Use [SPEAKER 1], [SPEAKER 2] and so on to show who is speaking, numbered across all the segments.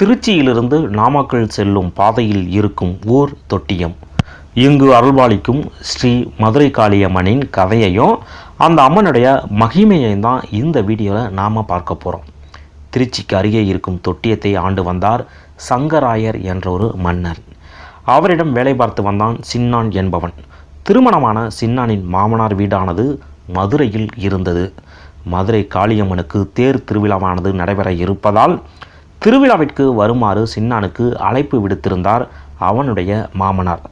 [SPEAKER 1] திருச்சியிலிருந்து நாமக்கல் செல்லும் பாதையில் இருக்கும் ஊர் தொட்டியம். இங்கு அருள்பாலிக்கும் ஸ்ரீ மதுரை காளியம்மனின் கதையையும் அந்த அம்மனுடைய மகிமையையும் தான் இந்த வீடியோவில் நாம் பார்க்க போகிறோம் திருச்சிக்கு அருகே இருக்கும் தொட்டியத்தை ஆண்டு வந்தார் சங்கராயர் என்ற ஒரு மன்னர். அவரிடம் வேலை பார்த்து வந்தான் சின்னான் என்பவன். திருமணமான சின்னானின் மாமனார் வீடானது மதுரையில் இருந்தது. மதுரை காளியம்மனுக்கு தேர் திருவிழாவானது நடைபெற இருப்பதால் திருவிழாவிற்கு வருமாறு சின்னானுக்கு அழைப்பு விடுத்திருந்தார் அவனுடைய மாமனார்.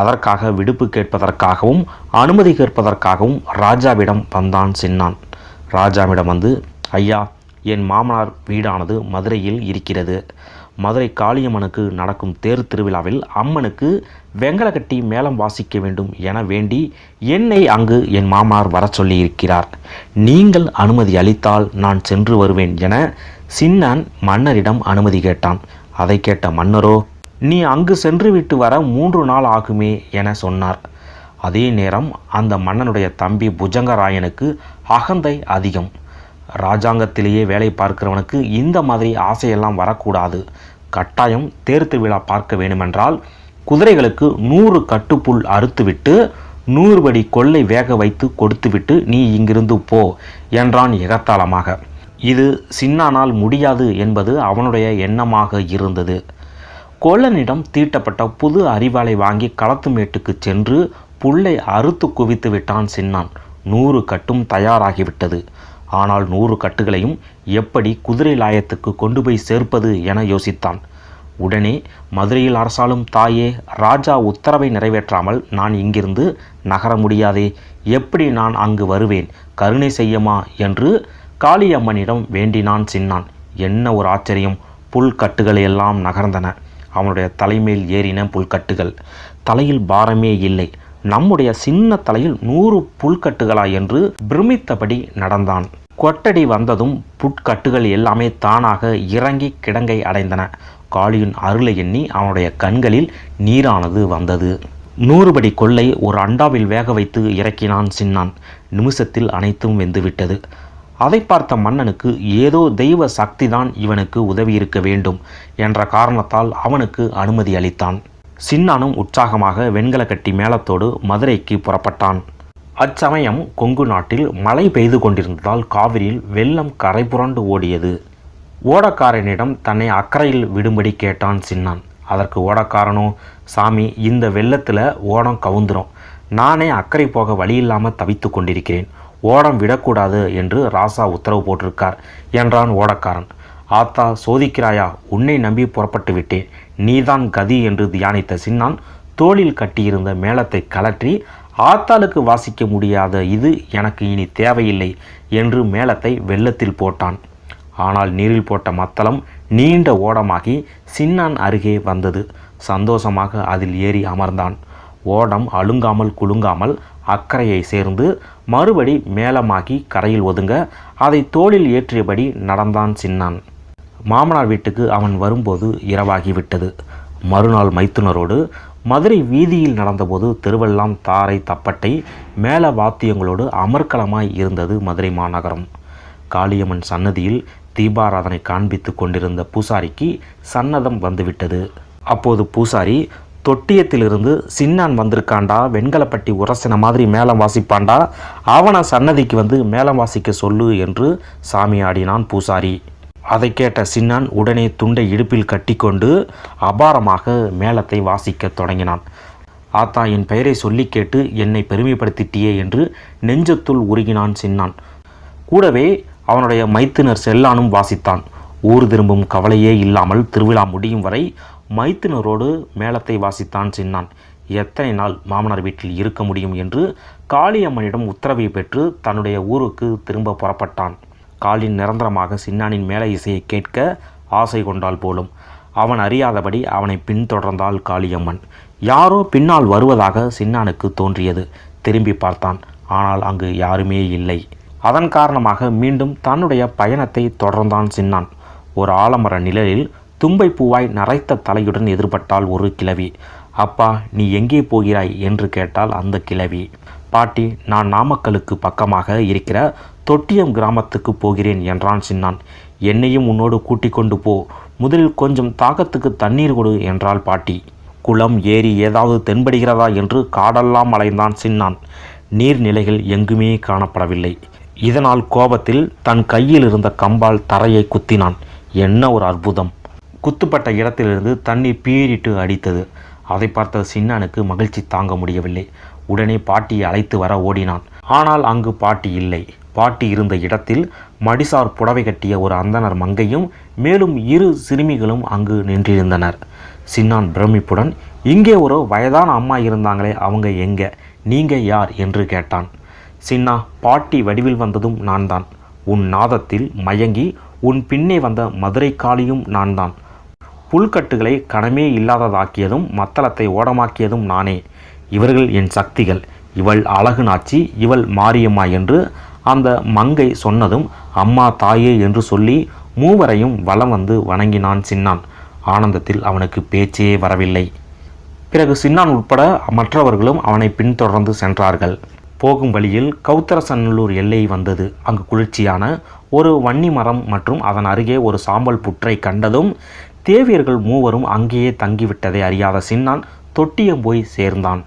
[SPEAKER 1] அதற்காக விடுப்பு கேட்பதற்காகவும் அனுமதி கேட்பதற்காகவும் ராஜாவிடம் வந்தான் சின்னான். ராஜாவிடம் வந்து ஐயா என் மாமனார் வீடானது மதுரையில் இருக்கிறது. மதுரை காளியம்மனுக்கு நடக்கும் தேர் திருவிழாவில் அம்மனுக்கு வெங்கல கட்டி மேளம் வாசிக்க வேண்டும் என வேண்டி என்னை அங்கு என் மாமனார் வர சொல்லியிருக்கிறார். நீங்கள் அனுமதி அளித்தால் நான் சென்று வருவேன் என சின்னான் மன்னரிடம் அனுமதி கேட்டான். அதை கேட்ட மன்னரோ நீ அங்கு சென்று விட்டு வர மூன்று நாள் ஆகுமே என சொன்னார். அதே நேரம் அந்த மன்னனுடைய தம்பி புஜங்கராயனுக்கு அகந்தை அதிகம். ராஜாங்கத்திலேயே வேலை பார்க்கிறவனுக்கு இந்த மாதிரி ஆசையெல்லாம் வரக்கூடாது. கட்டாயம் தேர் திருவிழா பார்க்க வேண்டுமென்றால் குதிரைகளுக்கு நூறு கட்டுப்புல் அறுத்துவிட்டு நூறு படி கொள்ளை வேக வைத்து கொடுத்துவிட்டு நீ இங்கிருந்து போ என்றான் எகத்தாளமாக இது சின்னானால் முடியாது என்பது அவனுடைய எண்ணமாக இருந்தது. கோலனிடம் தீட்டப்பட்ட புது அறிவாளை வாங்கி களத்துமேட்டுக்கு சென்று புல்லை அறுத்து குவித்து விட்டான் சின்னான். நூறு கட்டும் தயாராகிவிட்டது. ஆனால் நூறு கட்டுகளையும் எப்படி குதிரை லாயத்துக்கு கொண்டு போய் சேர்ப்பது என யோசித்தான். உடனே மதுரையில் அரசாலும் தாயே ராஜா உத்தரவை நிறைவேற்றாமல் நான் இங்கிருந்து நகர முடியாதே எப்படி நான் அங்கு வருவேன் கருணை செய்யமா என்று காளியம்மனிடம் வேண்டினான் சின்னான். என்ன ஒரு ஆச்சரியம். புல்கட்டுகள் எல்லாம் நகர்ந்தன. அவனுடைய தலைமேல் ஏறின புல்கட்டுகள். தலையில் பாரமே இல்லை. நம்முடைய சின்ன தலையில் நூறு புல்கட்டுகளா என்று பிரமித்தபடி நடந்தான். கொட்டடி வந்ததும் புட்கட்டுகள் எல்லாமே தானாக இறங்கி கிடங்கை அடைந்தன. காளியின் அருளை எண்ணி அவனுடைய கண்களில் நீரானது வந்தது. நூறுபடி கொள்ளை ஒரு அண்டாவில் வேக வைத்து இறக்கினான் சின்னான். நிமிஷத்தில் அனைத்தும் வெந்துவிட்டது. அதை பார்த்த மன்னனுக்கு ஏதோ தெய்வ சக்திதான் இவனுக்கு உதவி இருக்க வேண்டும் என்ற காரணத்தால் அவனுக்கு அனுமதி அளித்தான். சின்னானும் உற்சாகமாக வெண்கல கட்டி மேளத்தோடு மதுரைக்கு புறப்பட்டான். அச்சமயம் கொங்கு நாட்டில் மழை பெய்து கொண்டிருந்ததால் காவிரியில் வெள்ளம் கரை புரண்டு ஓடியது. ஓடக்காரனிடம் தன்னை அக்கறையில் விடும்படி கேட்டான் சின்னான். அதற்கு ஓடக்காரனோ? சாமி இந்த வெள்ளத்தில் ஓடம் கவுந்துரும். நானே அக்கறை போக வழி இல்லாமல் தவித்து கொண்டிருக்கிறேன். ஓடம் விடக்கூடாது என்று ராசா உத்தரவு போட்டிருக்கார் என்றான் ஓடக்காரன். ஆத்தா சோதிக்கிறாயா? உன்னை நம்பி புறப்பட்டு விட்டேன். நீதான் கதி என்று தியானித்த சின்னான் தோளில் கட்டியிருந்த மேளத்தை கலற்றி ஆத்தாளுக்கு வாசிக்க முடியாத இது எனக்கு இனி தேவையில்லை என்று மேளத்தை வெள்ளத்தில் போட்டான். ஆனால் நீரில் போட்ட மத்தளம் நீண்ட ஓடமாகி சின்னான் அருகே வந்தது. சந்தோஷமாக அதில் ஏறி அமர்ந்தான். ஓடம் அழுங்காமல் குலுங்காமல் அக்கறையை சேர்ந்து மறுபடி மேலமாகி கரையில் ஒதுங்க அதை தோளில் ஏற்றியபடி நடந்தான் சின்னான். மாமனார் வீட்டுக்கு அவன் வரும்போது இரவாகிவிட்டது. மறுநாள் மைத்துனரோடு மதுரை வீதியில் நடந்தபோது தெருவெல்லாம் தாரை தப்பட்டை மேல வாத்தியங்களோடு அமர்க்கலமாய் இருந்தது மதுரை மாநகரம். காளியம்மன் சன்னதியில் தீபாராதனை காண்பித்து கொண்டிருந்த பூசாரிக்கு சன்னதம் வந்துவிட்டது. அப்போது பூசாரி தொட்டியத்திலிருந்து சின்னான் வந்திருக்காண்டா வெண்கலப்பட்டி உரசின மாதிரி மேளம் வாசிப்பாண்டா அவனை சன்னதிக்கு வந்து மேளம் வாசிக்க சொல்லு என்று சாமி ஆடினான் பூசாரி. அதை கேட்ட சின்னான் உடனே துண்டை இடுப்பில் கட்டிக்கொண்டு அபாரமாக மேளத்தை வாசிக்கத் தொடங்கினான். ஆத்தா என் பெயரை சொல்லி கேட்டு என்னை பெருமைப்படுத்திட்டியே என்று நெஞ்சத்துள் உருகினான் சின்னான். கூடவே அவனுடைய மைத்துனர் செல்லானும் வாசித்தான். ஊர் திரும்பும் கவலையே இல்லாமல் திருவிழா முடியும் வரை மைத்துனரோடு மேளத்தை வாசித்தான் சின்னான். எத்தனை நாள் மாமனார் வீட்டில் இருக்க முடியும் என்று காளியம்மனிடம் உத்தரவை பெற்று தன்னுடைய ஊருக்கு திரும்ப புறப்பட்டான். காலின் நிரந்தரமாக சின்னானின் மேல இசையை கேட்க ஆசை கொண்டால் போலும். அவன் அறியாதபடி அவனை பின்தொடர்ந்தாள் காளியம்மன். யாரோ பின்னால் வருவதாக சின்னானுக்கு தோன்றியது. திரும்பி பார்த்தான். ஆனால் அங்கு யாருமே இல்லை. அதன் காரணமாக மீண்டும் தன்னுடைய பயணத்தை தொடர்ந்தான் சின்னான். ஒரு ஆலமர நிழலில் தும்பை பூவாய் நரைத்த தலையுடன் எதிர்பட்டாள் ஒரு கிழவி. அப்பா நீ எங்கே போகிறாய் என்று கேட்டால் அந்த கிழவி. பாட்டி நான் நாமக்கலுக்கு பக்கமாக இருக்கிற தொட்டியம் கிராமத்துக்கு போகிறேன் என்றான் சின்னான். என்னையும் உன்னோடு கூட்டிக் கொண்டு போ. முதலில் கொஞ்சம் தாகத்துக்கு தண்ணீர் கொடு என்றாள் பாட்டி. குளம் ஏரி ஏதாவது தென்படுகிறதா என்று காடெல்லாம் அலைந்தான் சின்னான். நீர்நிலைகள் எங்குமே காணப்படவில்லை. இதனால் கோபத்தில் தன் கையில் இருந்த கம்பால் தரையை குத்தினான். என்ன ஒரு அற்புதம்! குத்துப்பட்ட இடத்திலிருந்து தண்ணீர் பீறிட்டு அடித்தது. அதை பார்த்த சின்னானுக்கு மகிழ்ச்சி தாங்க முடியவில்லை. உடனே பாட்டியை அழைத்து வர ஓடினான். ஆனால் அங்கு பாட்டி இல்லை. பாட்டி இருந்த இடத்தில் மடிசார் புடவை கட்டிய ஒரு அந்தனர் மங்கையும் மேலும் இரு சிறுமிகளும் அங்கு நின்றிருந்தனர். சின்னான் பிரமிப்புடன் இங்கே ஒரு வயதான அம்மா இருந்தாங்களே அவங்க எங்க? நீங்க யார்? என்று கேட்டான். சின்னா பாட்டி வடிவில் வந்ததும் நான் தான் உன் நாதத்தில் மயங்கி உன் பின்னே வந்த மதுரை காளியும் நான் தான் புல்கட்டுகளை கணமே இல்லாததாக்கியதும் மத்தளத்தை ஓடமாக்கியதும் நானே. இவர்கள் என் சக்திகள். இவள் அழகு நாச்சி இவள் மாரியம்மா என்று அந்த மங்கை சொன்னதும் அம்மா தாயே என்று சொல்லி மூவரையும் வலம் வந்து வணங்கினான் சின்னான். ஆனந்தத்தில் அவனுக்கு பேச்சே வரவில்லை. பிறகு சின்னான் உட்பட மற்றவர்களும் அவனை பின்தொடர்ந்து சென்றார்கள். போகும் வழியில் கௌத்தரசநல்லூர் எல்லை வந்தது. அங்கு குளிர்ச்சியான ஒரு வன்னி மரம் மற்றும் அதன் அருகே ஒரு சாம்பல் புற்றை கண்டதும் தேவியர்கள் மூவரும் அங்கேயே தங்கிவிட்டதை அறியாத சின்னான் தொட்டியம் போய் சேர்ந்தான்.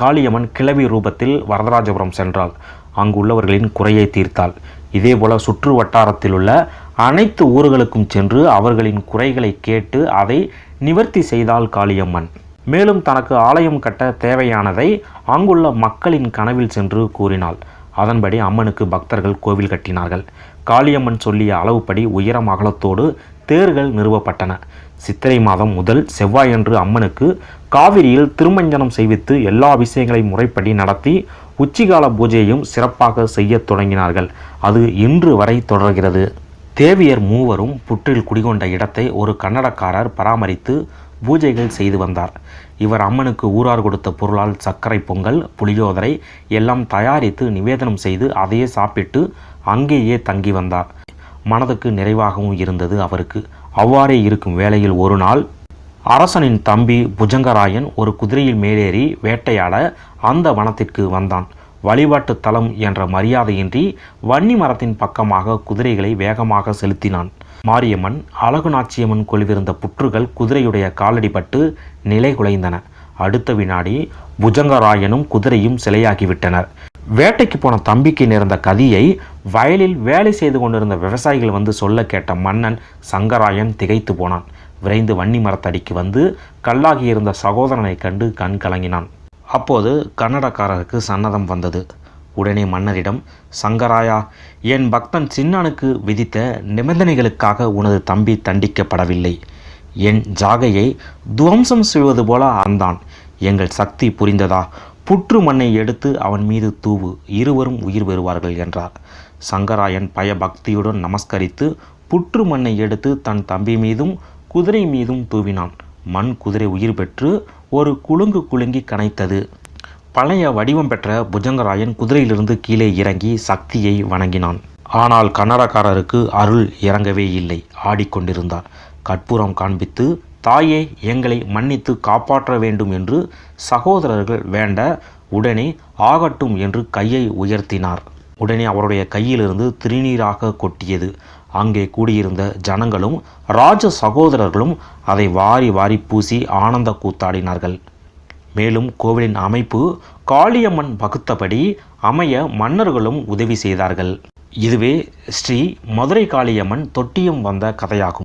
[SPEAKER 1] காளியம்மன் கிளவி ரூபத்தில் வரதராஜபுரம் சென்றாள். அங்குள்ளவர்களின் குறையை தீர்த்தாள். இதேபோல சுற்று வட்டாரத்தில் உள்ள அனைத்து ஊர்களுக்கும் சென்று அவர்களின் குறைகளை கேட்டு அதை நிவர்த்தி செய்தாள் காளியம்மன். மேலும் தனக்கு ஆலயம் கட்ட தேவையானதை அங்குள்ள மக்களின் கனவில் சென்று கூறினாள். அதன்படி அம்மனுக்கு பக்தர்கள் கோவில் கட்டினார்கள். காளியம்மன் சொல்லிய அளவுப்படி உயரம் அகலத்தோடு தேர்கள் நிறுவப்பட்டன. சித்திரை மாதம் முதல் செவ்வாயன்று அம்மனுக்கு காவிரியில் திருமஞ்சனம் செய்வித்து எல்லா அபிஷேகங்களையும் முறைப்படி நடத்தி உச்சிகால பூஜையையும் சிறப்பாக செய்யத் தொடங்கினார்கள். அது இன்று வரை தொடர்கிறது. தேவியர் மூவரும் புற்றில் குடிகொண்ட இடத்தை ஒரு கன்னடக்காரர் பராமரித்து பூஜைகள் செய்து வந்தார். இவர் அம்மனுக்கு ஊரார் கொடுத்த பொருளால் சர்க்கரை பொங்கல் புளியோதரை எல்லாம் தயாரித்து நிவேதனம் செய்து அதையே சாப்பிட்டு அங்கேயே தங்கி வந்தார். மனதுக்கு நிறைவாகவும் இருந்தது அவருக்கு. அவ்வாறே இருக்கும் வேளையில் ஒரு நாள் அரசனின் தம்பி புஜங்கராயன் ஒரு குதிரையில் மேலேறி வேட்டையாட அந்த வனத்திற்கு வந்தான். வழிபாட்டு தலம் என்ற மரியாதையின்றி வன்னி மரத்தின் பக்கமாக குதிரைகளை வேகமாக செலுத்தினான். மாரியம்மன் அழகுநாச்சியம்மன் கொலுவிருந்த புற்றுகள் குதிரையுடைய காலடிபட்டு நிலை குலைந்தன அடுத்த வினாடி புஜங்கராயனும் குதிரையும் சிலையாகிவிட்டனர். வேட்டைக்கு போன தம்பிக்கு நேர்ந்த கதியை வயலில் வேலை செய்து கொண்டிருந்த விவசாயிகள் வந்து சொல்ல கேட்ட மன்னன் சங்கராயன் திகைத்து போனான். விரைந்து வன்னி மரத்தடிக்கு வந்து கல்லாகி இருந்த சகோதரனை கண்டு கண் கலங்கினான். அப்போது கன்னடக்காரருக்கு சன்னதம் வந்தது. உடனே மன்னரிடம் சங்கராயா என் பக்தன் சின்னானுக்கு விதித்த நிபந்தனைகளுக்காக உனது தம்பி தண்டிக்கப்படவில்லை. என் ஜாகையை துவம்சம் செய்வது போல அந்தான் எங்கள் சக்தி புரிந்ததா? புற்று மண்ணை எடுத்து அவன் மீது தூவு இருவரும் உயிர் பெறுவார்கள் என்றார். சங்கராயன் பயபக்தியுடன் நமஸ்கரித்து புற்று மண்ணை எடுத்து தன் தம்பி மீதும் குதிரை மீதும் தூவினான். மண் குதிரை உயிர் பெற்று ஒரு குலுங்கு குலுங்கி கனைத்தது. பழைய வடிவம் பெற்ற புஜங்கராயன் குதிரையிலிருந்து கீழே இறங்கி சக்தியை வணங்கினான். ஆனால் கன்னடக்காரருக்கு அருள் இறங்கவே இல்லை. ஆடிக்கொண்டிருந்தார். கற்பூரம் காண்பித்து தாயே எங்களை மன்னித்து காப்பாற்ற வேண்டும் என்று சகோதரர்கள் வேண்ட உடனே ஆகட்டும் என்று கையை உயர்த்தினார். உடனே அவருடைய கையிலிருந்து திருநீராக கொட்டியது. அங்கே கூடியிருந்த ஜனங்களும் ராஜ சகோதரர்களும் அதை வாரி வாரி பூசி ஆனந்த கூத்தாடினார்கள். மேலும் கோவிலின் அமைப்பு காளியம்மன் வகுத்தபடி அமைய மன்னர்களும் உதவி செய்தார்கள். இதுவே ஸ்ரீ மதுரை காளியம்மன் தொட்டியம் வந்த கதையாகும்.